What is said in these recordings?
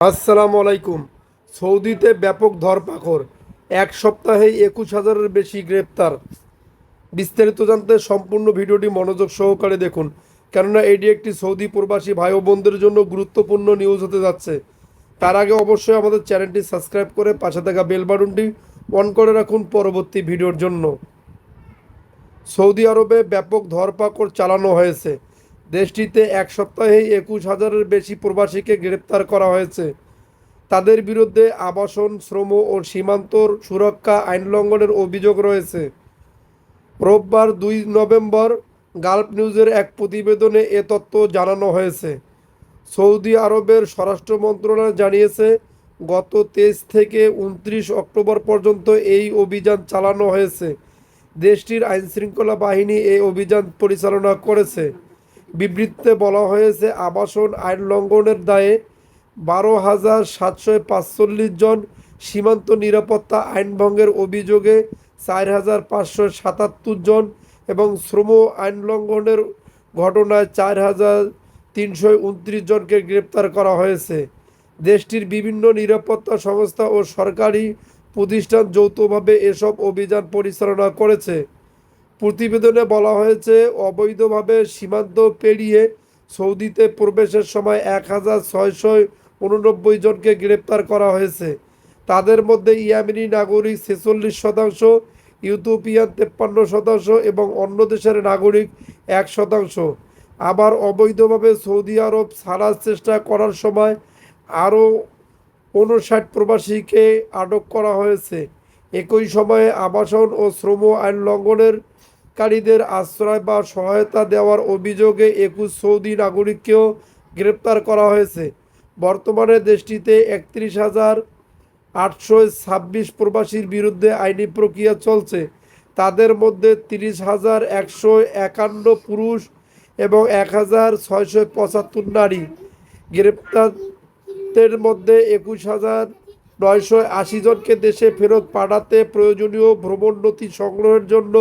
আসসালামু আলাইকুম। সৌদিতে ব্যাপক ধরপাকড়। এক সপ্তাহেই একুশ হাজারের বেশি গ্রেপ্তার। বিস্তারিত জানতে সম্পূর্ণ ভিডিওটি মনোযোগ সহকারে দেখুন, কেননা এটি একটি সৌদি প্রবাসী ভাই বোনদের জন্য গুরুত্বপূর্ণ নিউজ হতে যাচ্ছে। তার আগে অবশ্যই আমাদের চ্যানেলটি সাবস্ক্রাইব করে পাশে থাকা বেল বাটনটি অন করে রাখুন পরবর্তী ভিডিওর জন্য। সৌদি আরবে ব্যাপক ধরপাকড় চালানো হয়েছে। দেশটিতে এক সপ্তাহেই একুশ হাজারের বেশি প্রবাসীকে গ্রেপ্তার করা হয়েছে। তাদের বিরুদ্ধে আবাসন, শ্রম ও সীমান্তর সুরক্ষা আইন লঙ্ঘনের অভিযোগ রয়েছে। রোববার দুই নভেম্বর গালফ নিউজের এক প্রতিবেদনে এ তথ্য জানানো হয়েছে। সৌদি আরবের স্বরাষ্ট্র মন্ত্রণালয় জানিয়েছে, গত তেইশ থেকে উনত্রিশ অক্টোবর পর্যন্ত এই অভিযান চালানো হয়েছে। দেশটির আইনশৃঙ্খলা বাহিনী এই অভিযান পরিচালনা করেছে। বিবৃতিতে বলা হয়েছে, আবাসন আইন লঙ্ঘনের দায়ে বারো হাজার সাতশো পাঁচচল্লিশ জন সীমান্ত নিরাপত্তা আইন ভঙ্গের অভিযোগে চার হাজার পাঁচশো সাতাত্তর জন এবং শ্রম আইন লঙ্ঘনের ঘটনায় চার হাজার তিনশো উনত্রিশ জনকে গ্রেপ্তার করা হয়েছে। দেশটির বিভিন্ন নিরাপত্তা সংস্থা ও সরকারি প্রতিষ্ঠান যৌথভাবে এসব অভিযান পরিচালনা করেছে। প্রতিবেদনে বলা হয়েছে, অবৈধভাবে সীমান্ত পেরিয়ে সৌদিতে প্রবেশের সময় এক হাজার ছয়শো উননব্বই জনকে গ্রেপ্তার করা হয়েছে। তাদের মধ্যে ইয়ামিনী নাগরিক ছেচল্লিশ শতাংশ ইউথোপিয়ান তেপ্পান্ন শতাংশ এবং অন্য দেশের নাগরিক এক শতাংশ। আবার অবৈধভাবে সৌদি আরব ছাড়ার চেষ্টা করার সময় আরও উনষাট প্রবাসীকে আটক করা হয়েছে। একই সময়ে আবাসন ও শ্রম আইন লঙ্ঘনের কারীদের আশ্রয় বা সহায়তা দেওয়ার অভিযোগে একুশ সৌদি নাগরিককেও গ্রেপ্তার করা হয়েছে। বর্তমানে দেশটিতে একত্রিশ হাজার আটশো ছাব্বিশ প্রবাসীর বিরুদ্ধে আইনি প্রক্রিয়া চলছে। তাদের মধ্যে তিরিশ হাজার একশো একান্ন পুরুষ এবং এক হাজার ছয়শো পঁচাত্তর নারী। গ্রেপ্তারদের মধ্যে একুশ হাজার নয়শো আশি জনকে দেশে ফেরত পাঠাতে প্রয়োজনীয় ভ্রমণ নথি সংগ্রহের জন্য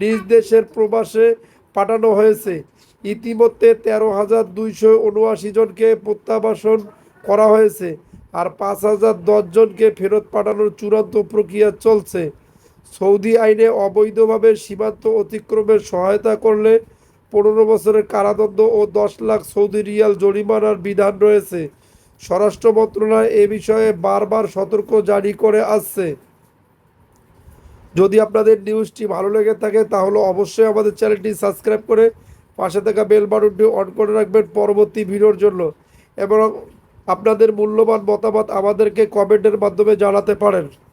নিজ দেশের প্রবাসে পাঠানো হয়েছে। ইতিমধ্যে তেরো হাজার দুইশো উনআশি জনকে প্রত্যাবাসন করা হয়েছে আর পাঁচ হাজার দশ জনকে ফেরত পাঠানোর চূড়ান্ত প্রক্রিয়া চলছে। সৌদি আইনে অবৈধভাবে সীমান্ত অতিক্রমের সহায়তা করলে পনেরো বছরের কারাদণ্ড ও দশ লাখ সৌদি রিয়াল জরিমানার বিধান রয়েছে। স্বরাষ্ট্র মন্ত্রণালয় এ বিষয়ে বারবার সতর্ক জারি করে আসছে। যদি আপনাদের নিউজটি ভালো লেগে থাকে, তাহলে অবশ্যই আমাদের চ্যানেলটি সাবস্ক্রাইব করে পাশে থাকা বেল বাটনটি অন করে রাখবেন পরবর্তী ভিডিওর জন্য। এবং আপনাদের মূল্যবান মতামত আমাদেরকে কমেন্টের মাধ্যমে জানাতে পারেন।